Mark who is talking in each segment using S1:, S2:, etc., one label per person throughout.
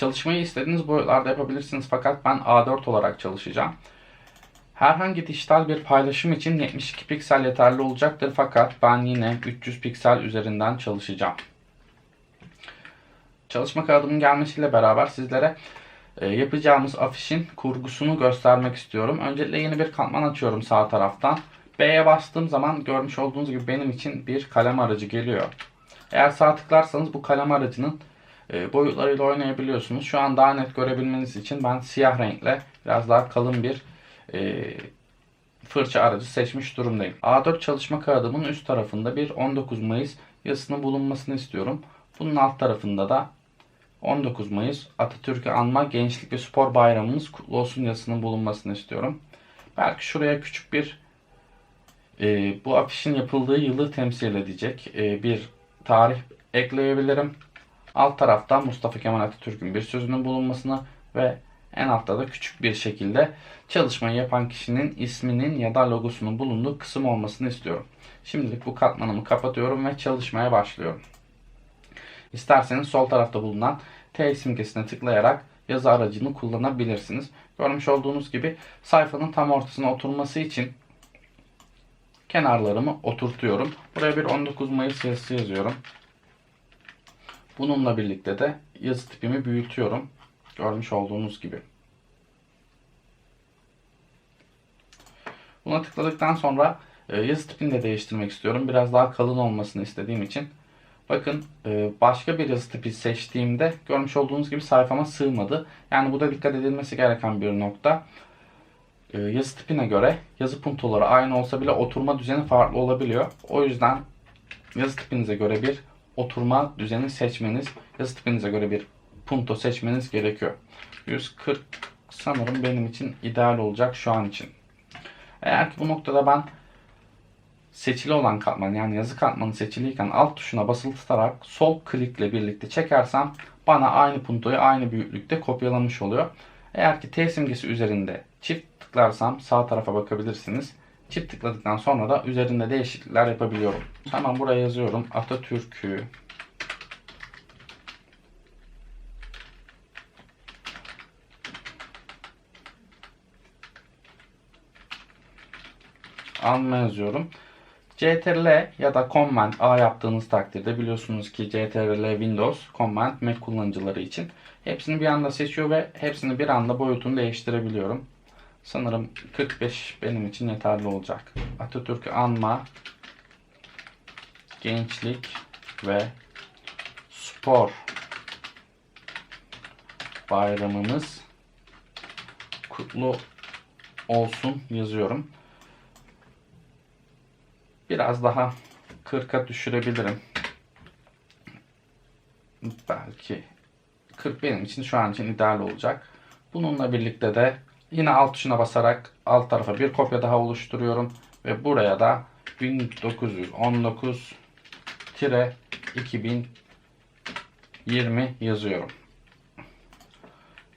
S1: Çalışmayı istediğiniz boyutlarda yapabilirsiniz fakat ben A4 olarak çalışacağım. Herhangi dijital bir paylaşım için 72 piksel yeterli olacaktır fakat ben yine 300 piksel üzerinden çalışacağım. Çalışma kağıdımın gelmesiyle beraber sizlere e, yapacağımız afişin kurgusunu göstermek istiyorum. Öncelikle yeni bir katman açıyorum sağ taraftan. B'ye bastığım zaman görmüş olduğunuz gibi benim için bir kalem aracı geliyor. Eğer sağ tıklarsanız bu kalem aracının boyutlarıyla oynayabiliyorsunuz. Şu an daha net görebilmeniz için ben siyah renkle biraz daha kalın bir e, fırça aracı seçmiş durumdayım. A4 çalışma kağıdımın üst tarafında bir 19 Mayıs yazısının bulunmasını istiyorum. Bunun alt tarafında da 19 Mayıs Atatürk'ü anma Gençlik ve Spor Bayramımız kutlu olsun yazısının bulunmasını istiyorum. Belki şuraya küçük bir e, bu afişin yapıldığı yılı temsil edecek e, bir tarih ekleyebilirim. Alt tarafta Mustafa Kemal Atatürk'ün bir sözünün bulunmasını ve en altta da küçük bir şekilde çalışmayı yapan kişinin isminin ya da logosunun bulunduğu kısım olmasını istiyorum. Şimdilik bu katmanımı kapatıyorum ve çalışmaya başlıyorum. İsterseniz sol tarafta bulunan T simgesine tıklayarak yazı aracını kullanabilirsiniz. Görmüş olduğunuz gibi sayfanın tam ortasına oturması için kenarlarımı oturtuyorum. Buraya bir 19 Mayıs yazısı yazıyorum. Bununla birlikte de yazı tipimi büyütüyorum. Görmüş olduğunuz gibi. Buna tıkladıktan sonra e, yazı tipini de değiştirmek istiyorum. Biraz daha kalın olmasını istediğim için. Bakın e, başka bir yazı tipi seçtiğimde görmüş olduğunuz gibi sayfama sığmadı. Yani bu da dikkat edilmesi gereken bir nokta. E, yazı tipine göre yazı puntoları aynı olsa bile oturma düzeni farklı olabiliyor. O yüzden yazı tipinize göre bir oturma düzeni seçmeniz, yazı tipinize göre bir punto seçmeniz gerekiyor. 140 sanırım benim için ideal olacak şu an için. Eğer ki bu noktada ben seçili olan katman yani yazı katmanı seçiliyken alt tuşuna basılı tutarak sol klikle birlikte çekersem bana aynı puntoyu aynı büyüklükte kopyalamış oluyor. Eğer ki T simgesi üzerinde çift tıklarsam sağ tarafa bakabilirsiniz. Çift tıkladıktan sonra da üzerinde değişiklikler yapabiliyorum. Hemen buraya yazıyorum. Atatürk'ü anma yazıyorum. CTRL ya da Command A yaptığınız takdirde biliyorsunuz ki CTRL Windows, Command Mac kullanıcıları için hepsini bir anda seçiyor ve hepsini bir anda boyutunu değiştirebiliyorum. Sanırım 45 benim için yeterli olacak. Atatürk'ü anma, gençlik ve spor bayramımız kutlu olsun yazıyorum. Biraz daha 40'a düşürebilirim. Belki 40 benim için şu an için ideal olacak. Bununla birlikte de yine alt tuşuna basarak alt tarafa bir kopya daha oluşturuyorum. Ve buraya da 1919-2020 yazıyorum.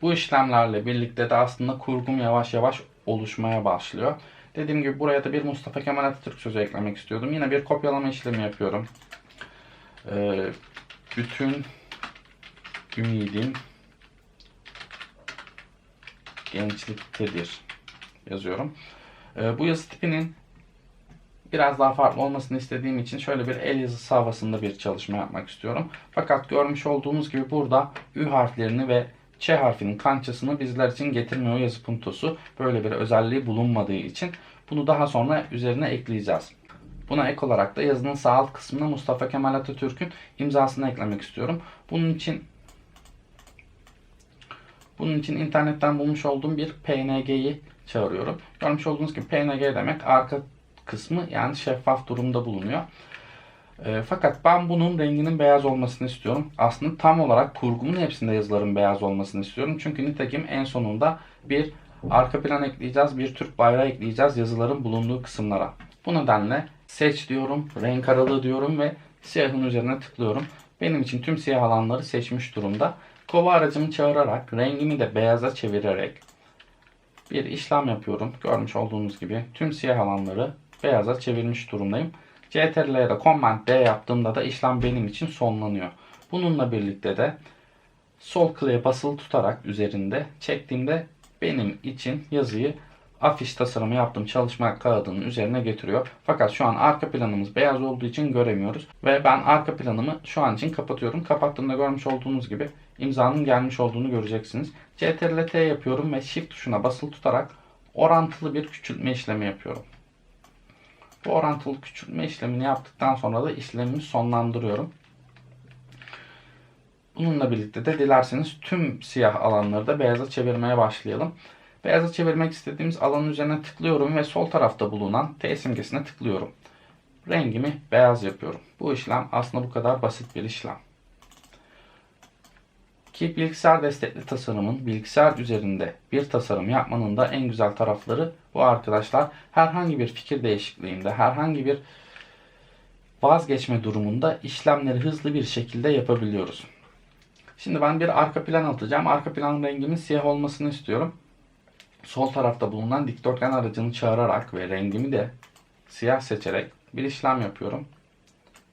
S1: Bu işlemlerle birlikte de aslında kurgum yavaş yavaş oluşmaya başlıyor. Dediğim gibi buraya da bir Mustafa Kemal Atatürk sözü eklemek istiyordum. Yine bir kopyalama işlemi yapıyorum. Ee, bütün ümidim gençliktedir yazıyorum. Ee, bu yazı tipinin biraz daha farklı olmasını istediğim için şöyle bir el yazısı havasında bir çalışma yapmak istiyorum. Fakat görmüş olduğunuz gibi burada Ü harflerini ve Ç harfinin kançasını bizler için getirmiyor yazı puntosu. Böyle bir özelliği bulunmadığı için bunu daha sonra üzerine ekleyeceğiz. Buna ek olarak da yazının sağ alt kısmına Mustafa Kemal Atatürk'ün imzasını eklemek istiyorum. Bunun için bunun için internetten bulmuş olduğum bir PNG'yi çağırıyorum. Görmüş olduğunuz gibi PNG demek arka kısmı yani şeffaf durumda bulunuyor. E, fakat ben bunun renginin beyaz olmasını istiyorum. Aslında tam olarak kurgumun hepsinde yazıların beyaz olmasını istiyorum. Çünkü nitekim en sonunda bir arka plan ekleyeceğiz, bir Türk bayrağı ekleyeceğiz yazıların bulunduğu kısımlara. Bu nedenle seç diyorum, renk aralığı diyorum ve siyahın üzerine tıklıyorum. Benim için tüm siyah alanları seçmiş durumda. Kova aracımı çağırarak, rengimi de beyaza çevirerek bir işlem yapıyorum. Görmüş olduğunuz gibi tüm siyah alanları beyaza çevirmiş durumdayım. CTRL ya da Command D yaptığımda da işlem benim için sonlanıyor. Bununla birlikte de sol klavye basılı tutarak üzerinde çektiğimde benim için yazıyı afiş tasarımı yaptığım çalışma kağıdının üzerine getiriyor. Fakat şu an arka planımız beyaz olduğu için göremiyoruz. Ve ben arka planımı şu an için kapatıyorum. Kapattığımda görmüş olduğunuz gibi imzanın gelmiş olduğunu göreceksiniz. CTRL T yapıyorum ve Shift tuşuna basılı tutarak orantılı bir küçültme işlemi yapıyorum. Bu orantılı küçültme işlemini yaptıktan sonra da işlemimi sonlandırıyorum. Bununla birlikte de dilerseniz tüm siyah alanları da beyaza çevirmeye başlayalım. Beyaza çevirmek istediğimiz alanın üzerine tıklıyorum ve sol tarafta bulunan T simgesine tıklıyorum. Rengimi beyaz yapıyorum. Bu işlem aslında bu kadar basit bir işlem. Ki bilgisayar destekli tasarımın bilgisayar üzerinde bir tasarım yapmanın da en güzel tarafları bu arkadaşlar. Herhangi bir fikir değişikliğinde, herhangi bir vazgeçme durumunda işlemleri hızlı bir şekilde yapabiliyoruz. Şimdi ben bir arka plan atacağım. Arka plan rengimin siyah olmasını istiyorum. Sol tarafta bulunan dikdörtgen aracını çağırarak ve rengimi de siyah seçerek bir işlem yapıyorum.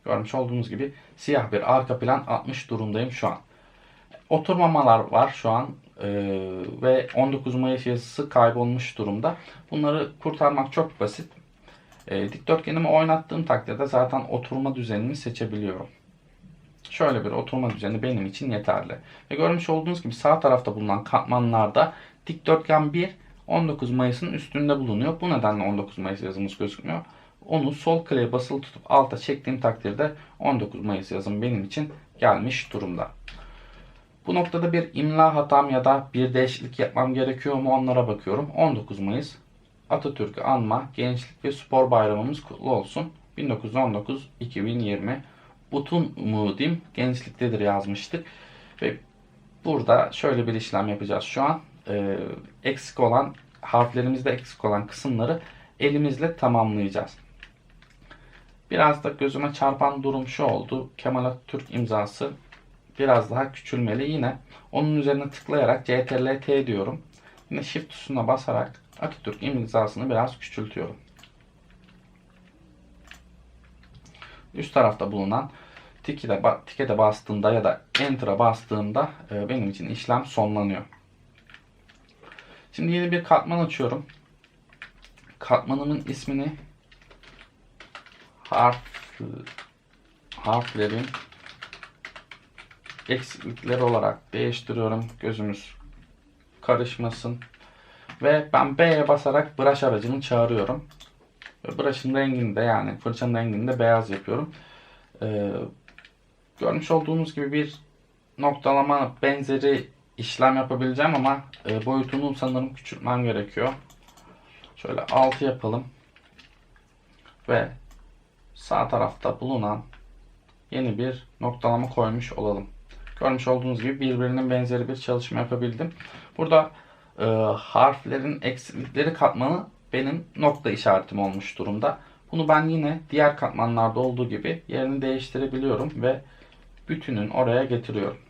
S1: Görmüş olduğunuz gibi siyah bir arka plan atmış durumdayım şu an. Oturmamalar var şu an ee, ve 19 Mayıs yazısı kaybolmuş durumda. Bunları kurtarmak çok basit. Ee, dikdörtgenimi oynattığım takdirde zaten oturma düzenini seçebiliyorum. Şöyle bir oturma düzeni benim için yeterli. Ve görmüş olduğunuz gibi sağ tarafta bulunan katmanlarda dikdörtgen 1 19 Mayıs'ın üstünde bulunuyor. Bu nedenle 19 Mayıs yazımız gözükmüyor. Onu sol klavye basılı tutup alta çektiğim takdirde 19 Mayıs yazım benim için gelmiş durumda. Bu noktada bir imla hatam ya da bir değişiklik yapmam gerekiyor mu onlara bakıyorum. 19 Mayıs Atatürk'ü anma, gençlik ve spor bayramımız kutlu olsun. 1919-2020 Butun mu diyeyim gençliktedir yazmıştık. Ve burada şöyle bir işlem yapacağız şu an. Ee, eksik olan harflerimizde eksik olan kısımları elimizle tamamlayacağız. Biraz da gözüme çarpan durum şu oldu. Kemal Atatürk imzası biraz daha küçülmeli. Yine onun üzerine tıklayarak CTRL T diyorum. Yine Shift tuşuna basarak Atatürk imzasını biraz küçültüyorum. Üst tarafta bulunan tike de, tike bastığımda ya da Enter'a bastığımda e, benim için işlem sonlanıyor. Şimdi yeni bir katman açıyorum. Katmanımın ismini harf harflerin eksiklikleri olarak değiştiriyorum. Gözümüz karışmasın. Ve ben B'ye basarak brush aracını çağırıyorum. Ve brush'ın rengini de yani fırçanın rengini de beyaz yapıyorum. Ee, görmüş olduğunuz gibi bir noktalama benzeri işlem yapabileceğim ama e, boyutunu sanırım küçültmem gerekiyor. Şöyle 6 yapalım. Ve sağ tarafta bulunan yeni bir noktalama koymuş olalım. Görmüş olduğunuz gibi birbirinin benzeri bir çalışma yapabildim. Burada e, harflerin eksiklikleri katmanı benim nokta işaretim olmuş durumda. Bunu ben yine diğer katmanlarda olduğu gibi yerini değiştirebiliyorum ve bütünün oraya getiriyorum.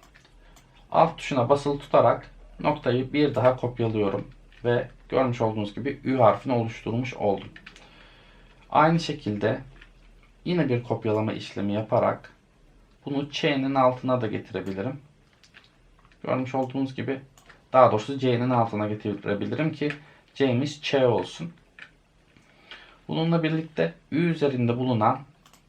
S1: Alt tuşuna basılı tutarak noktayı bir daha kopyalıyorum ve görmüş olduğunuz gibi Ü harfini oluşturmuş oldum. Aynı şekilde yine bir kopyalama işlemi yaparak bunu Ç'nin altına da getirebilirim. Görmüş olduğunuz gibi daha doğrusu C'nin altına getirebilirim ki C'miz Ç olsun. Bununla birlikte Ü üzerinde bulunan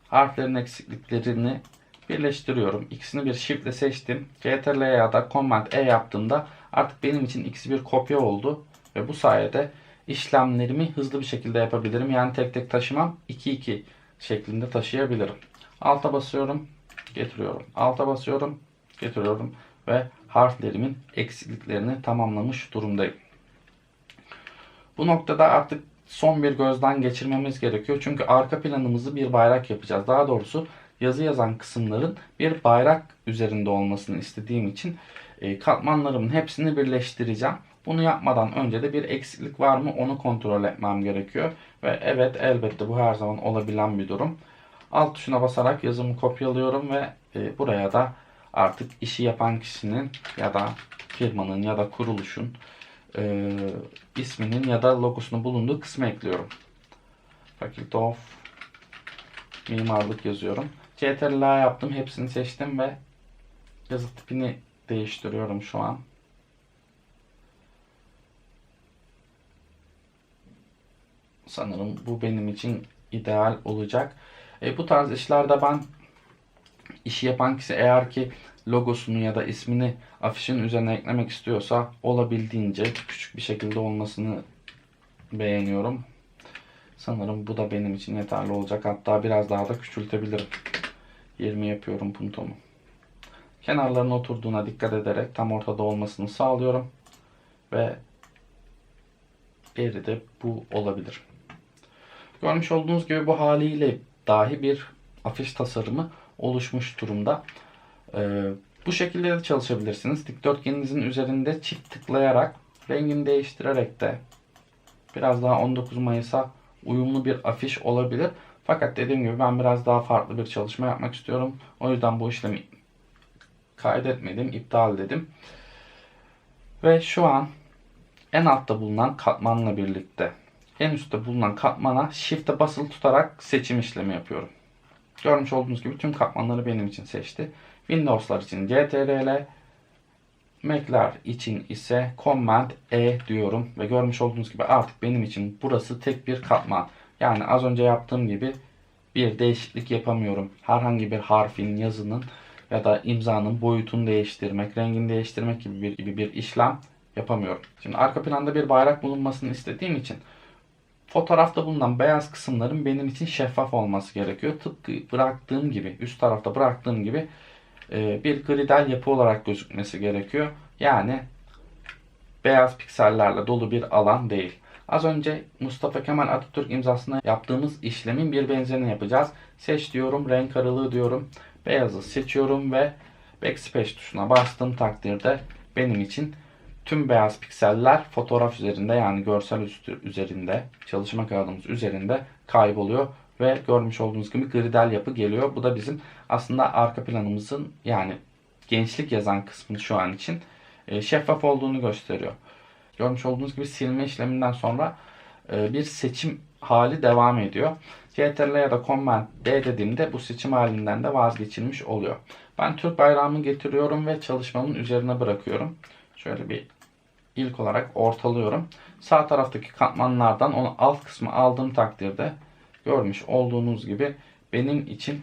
S1: harflerin eksikliklerini birleştiriyorum. İkisini bir shift seçtim. Ctrl ya da Command E yaptığımda artık benim için ikisi bir kopya oldu. Ve bu sayede işlemlerimi hızlı bir şekilde yapabilirim. Yani tek tek taşımam 2-2 şeklinde taşıyabilirim. Alta basıyorum, getiriyorum. Alta basıyorum, getiriyorum ve harflerimin eksikliklerini tamamlamış durumdayım. Bu noktada artık son bir gözden geçirmemiz gerekiyor. Çünkü arka planımızı bir bayrak yapacağız. Daha doğrusu yazı yazan kısımların bir bayrak üzerinde olmasını istediğim için e, katmanlarımın hepsini birleştireceğim. Bunu yapmadan önce de bir eksiklik var mı onu kontrol etmem gerekiyor. Ve evet elbette bu her zaman olabilen bir durum. Alt tuşuna basarak yazımı kopyalıyorum ve e, buraya da artık işi yapan kişinin ya da firmanın ya da kuruluşun e, isminin ya da logosunun bulunduğu kısmı ekliyorum. Faculty of Mimarlık yazıyorum. CTRL yaptım. Hepsini seçtim ve yazı tipini değiştiriyorum şu an. Sanırım bu benim için ideal olacak. E, bu tarz işlerde ben işi yapan kişi eğer ki logosunu ya da ismini afişin üzerine eklemek istiyorsa olabildiğince küçük bir şekilde olmasını beğeniyorum. Sanırım bu da benim için yeterli olacak. Hatta biraz daha da küçültebilirim. 20 yapıyorum puntomu. Kenarlarına oturduğuna dikkat ederek tam ortada olmasını sağlıyorum. Ve diğeri de bu olabilir. Görmüş olduğunuz gibi bu haliyle dahi bir afiş tasarımı oluşmuş durumda. Ee, bu şekilde de çalışabilirsiniz. Dikdörtgeninizin üzerinde çift tıklayarak rengini değiştirerek de biraz daha 19 Mayıs'a uyumlu bir afiş olabilir. Fakat dediğim gibi ben biraz daha farklı bir çalışma yapmak istiyorum. O yüzden bu işlemi kaydetmedim, iptal dedim. Ve şu an en altta bulunan katmanla birlikte en üstte bulunan katmana Shift'e basılı tutarak seçim işlemi yapıyorum. Görmüş olduğunuz gibi tüm katmanları benim için seçti. Windows'lar için CTRL, Mac'ler için ise Command E diyorum ve görmüş olduğunuz gibi artık benim için burası tek bir katman. Yani az önce yaptığım gibi bir değişiklik yapamıyorum. Herhangi bir harfin, yazının ya da imzanın boyutunu değiştirmek, rengini değiştirmek gibi bir, gibi bir işlem yapamıyorum. Şimdi arka planda bir bayrak bulunmasını istediğim için fotoğrafta bulunan beyaz kısımların benim için şeffaf olması gerekiyor. Tıpkı bıraktığım gibi, üst tarafta bıraktığım gibi e, bir gridal yapı olarak gözükmesi gerekiyor. Yani beyaz piksellerle dolu bir alan değil. Az önce Mustafa Kemal Atatürk imzasına yaptığımız işlemin bir benzerini yapacağız. Seç diyorum, renk aralığı diyorum. Beyazı seçiyorum ve Backspace tuşuna bastığım takdirde benim için tüm beyaz pikseller fotoğraf üzerinde yani görsel üstü üzerinde, çalışma kağıdımız üzerinde kayboluyor ve görmüş olduğunuz gibi gridal yapı geliyor. Bu da bizim aslında arka planımızın yani gençlik yazan kısmını şu an için e, şeffaf olduğunu gösteriyor. Görmüş olduğunuz gibi silme işleminden sonra e, bir seçim hali devam ediyor. CTRL ya da Command D dediğimde bu seçim halinden de vazgeçilmiş oluyor. Ben Türk bayrağımı getiriyorum ve çalışmamın üzerine bırakıyorum. Şöyle bir ilk olarak ortalıyorum. Sağ taraftaki katmanlardan onu alt kısmı aldığım takdirde görmüş olduğunuz gibi benim için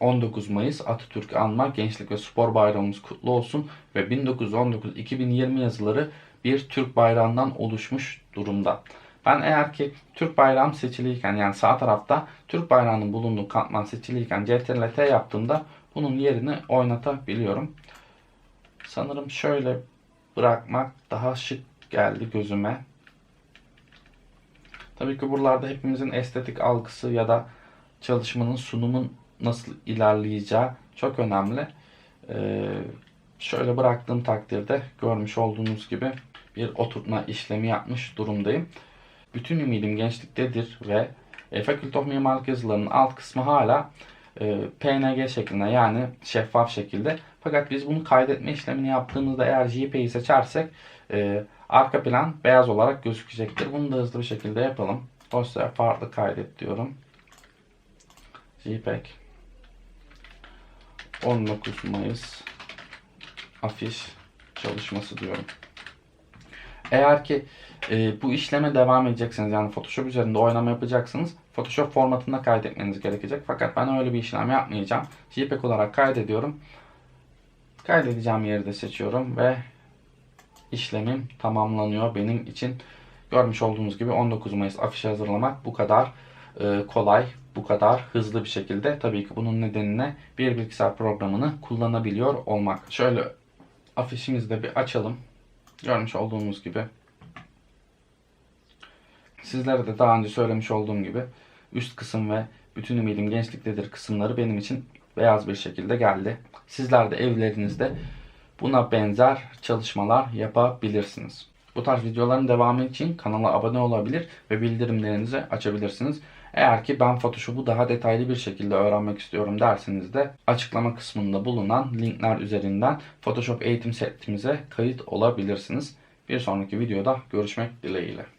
S1: 19 Mayıs Atatürk Anma Gençlik ve Spor Bayramımız kutlu olsun ve 1919-2020 yazıları bir Türk bayrağından oluşmuş durumda. Ben eğer ki Türk bayrağım seçiliyken yani sağ tarafta Türk bayrağının bulunduğu katman seçiliyken CTRL T yaptığımda bunun yerini oynatabiliyorum. Sanırım şöyle bırakmak daha şık geldi gözüme. Tabii ki buralarda hepimizin estetik algısı ya da çalışmanın, sunumun nasıl ilerleyeceği çok önemli. Ee, şöyle bıraktığım takdirde görmüş olduğunuz gibi bir oturtma işlemi yapmış durumdayım. Bütün ümidim gençliktedir ve e, Faculty of Mimarlık yazılarının alt kısmı hala e, PNG şeklinde yani şeffaf şekilde. Fakat biz bunu kaydetme işlemini yaptığımızda eğer JPEG'i seçersek e, arka plan beyaz olarak gözükecektir. Bunu da hızlı bir şekilde yapalım. Dosyaya farklı kaydet diyorum. JPEG 19 Mayıs afiş çalışması diyorum. Eğer ki e, bu işleme devam edeceksiniz yani Photoshop üzerinde oynama yapacaksınız Photoshop formatında kaydetmeniz gerekecek. Fakat ben öyle bir işlem yapmayacağım. JPEG olarak kaydediyorum. Kaydedeceğim yeri de seçiyorum ve işlemim tamamlanıyor benim için. Görmüş olduğunuz gibi 19 Mayıs afişi hazırlamak bu kadar e, kolay, bu kadar hızlı bir şekilde. Tabii ki bunun nedenine bir bilgisayar programını kullanabiliyor olmak. Şöyle afişimizi de bir açalım. Görmüş olduğunuz gibi. Sizlere de daha önce söylemiş olduğum gibi üst kısım ve bütün ümidim gençliktedir kısımları benim için beyaz bir şekilde geldi. Sizler de evlerinizde buna benzer çalışmalar yapabilirsiniz. Bu tarz videoların devamı için kanala abone olabilir ve bildirimlerinizi açabilirsiniz. Eğer ki ben Photoshop'u daha detaylı bir şekilde öğrenmek istiyorum derseniz de açıklama kısmında bulunan linkler üzerinden Photoshop eğitim setimize kayıt olabilirsiniz. Bir sonraki videoda görüşmek dileğiyle.